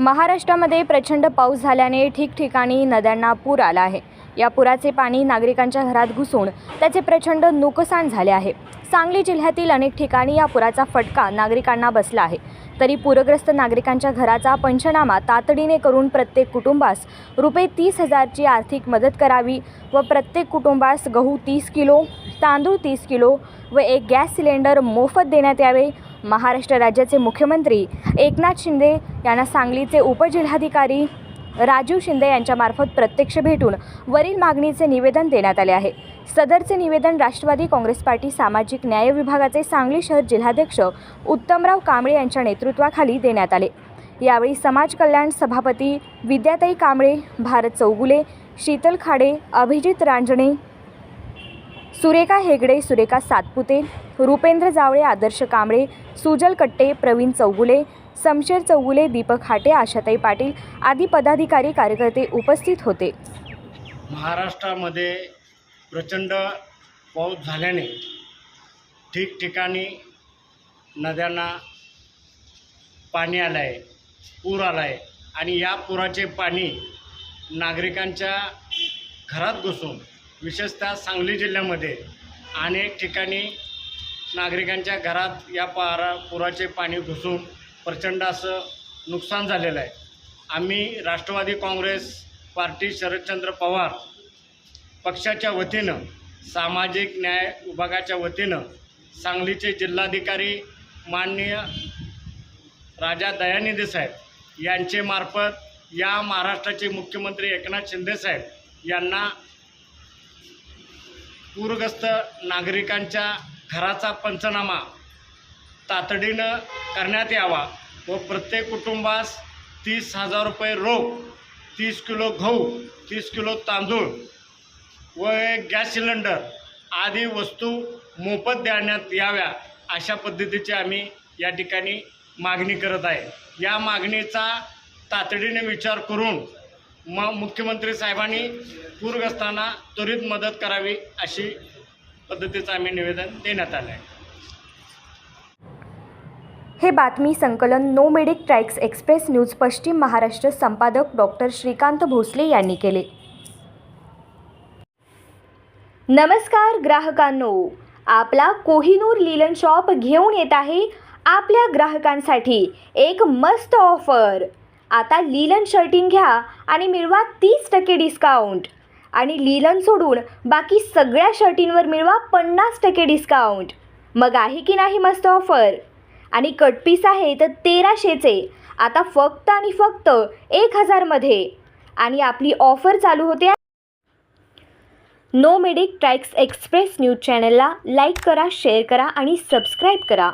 महाराष्ट्रामध्ये प्रचंड पाऊस झाल्याने ठिकठिकाणी नद्यांना पूर आला आहे. या पुराचे पाणी नागरिकांच्या घरात घुसून त्याचे प्रचंड नुकसान झाले आहे. सांगली जिल्ह्यातील अनेक ठिकाणी या पुराचा फटका नागरिकांना बसला आहे. तरी पूरग्रस्त नागरिकांच्या घराचा पंचनामा तातडीने करून प्रत्येक कुटुंबास रुपये तीस हजारची आर्थिक मदत करावी व प्रत्येक कुटुंबास गहू तीस किलो तांदूळ तीस किलो व एक गॅस सिलेंडर मोफत देण्यात यावे महाराष्ट्र राज्याचे मुख्यमंत्री एकनाथ शिंदे यांना सांगलीचे उपजिल्हाधिकारी राजीव शिंदे यांच्यामार्फत प्रत्यक्ष भेटून वरील मागणीचे निवेदन देण्यात आले आहे. सदरचे निवेदन राष्ट्रवादी काँग्रेस पार्टी सामाजिक न्याय विभागाचे सांगली शहर जिल्हाध्यक्ष उत्तमराव कांबळे यांच्या नेतृत्वाखाली देण्यात आले. यावेळी समाज कल्याण सभापती विद्याताई कांबळे भारत चौगुले शीतल खाडे अभिजित रांजणे सुरेखा हेगडे सुरेखा सातपुते रुपेंद्र जावळे आदर्श कांबळे सुजल कट्टे प्रवीण चौगुले समशेर चौगुले दीपक हाटे आशाताई पाटील आदी पदाधिकारी कार्यकर्ते उपस्थित होते. महाराष्ट्रामध्ये प्रचंड पाऊस झाल्याने ठिकठिकाणी नद्यांना पाणी आलं आहे पूर आला आहे आणि या पुराचे पाणी नागरिकांच्या घरात घुसून विशेषतः सांगली जिल्ह्यामध्ये अनेक ठिकाणी नागरिकांच्या घरात या पारा पुराचे पाणी घुसून प्रचंड असं नुकसान झालेलं आहे. आम्ही राष्ट्रवादी काँग्रेस पार्टी शरदचंद्र पवार पक्षाच्या वतीनं सामाजिक न्याय विभागाच्या वतीनं सांगलीचे जिल्हाधिकारी माननीय राजा दयानिधी साहेब यांचे मार्फत या महाराष्ट्राचे मुख्यमंत्री एकनाथ शिंदे साहेब यांना पूरग्रस्त नागरिकांच्या घराचा पंचनामा तातडीनं करण्यात यावा व प्रत्येक कुटुंबास तीस हजार रुपये रोख तीस किलो गहू तीस किलो तांदूळ व एक गॅस सिलेंडर आदी वस्तू मोफत देण्यात याव्या अशा पद्धतीची आम्ही या ठिकाणी मागणी करत आहे. या मागणीचा तातडीने विचार करून म मुख्यमंत्री साहेबांनी पूरग्रस्तांना त्वरित मदत करावी अशी पद्धतीचं आम्ही निवेदन देण्यात आलं आहे हे बातमी संकलन नो मेडिक ट्रॅक्स एक्सप्रेस न्यूज पश्चिम महाराष्ट्र संपादक डॉक्टर श्रीकांत भोसले यांनी केले. नमस्कार ग्राहकांनो. आपला कोहिनूर लिलन शॉप घेऊन येत आहे आपल्या ग्राहकांसाठी एक मस्त ऑफर. आता लिलन शर्टिंग घ्या आणि मिळवा तीस टक्के डिस्काउंट आणि लिलन सोडून बाकी सगळ्या शर्टींवर मिळवा पन्नास टक्के डिस्काउंट मग आहे की नाही मस्त ऑफर आणि कटपीस आहे तर तेराशेचे आता फक्त आणि फक्त एक हजारमध्ये आणि आपली ऑफर चालू होते नो मेडिक ट्रॅक्स एक्सप्रेस न्यूज चॅनलला लाईक करा शेअर करा आणि सबस्क्राईब करा.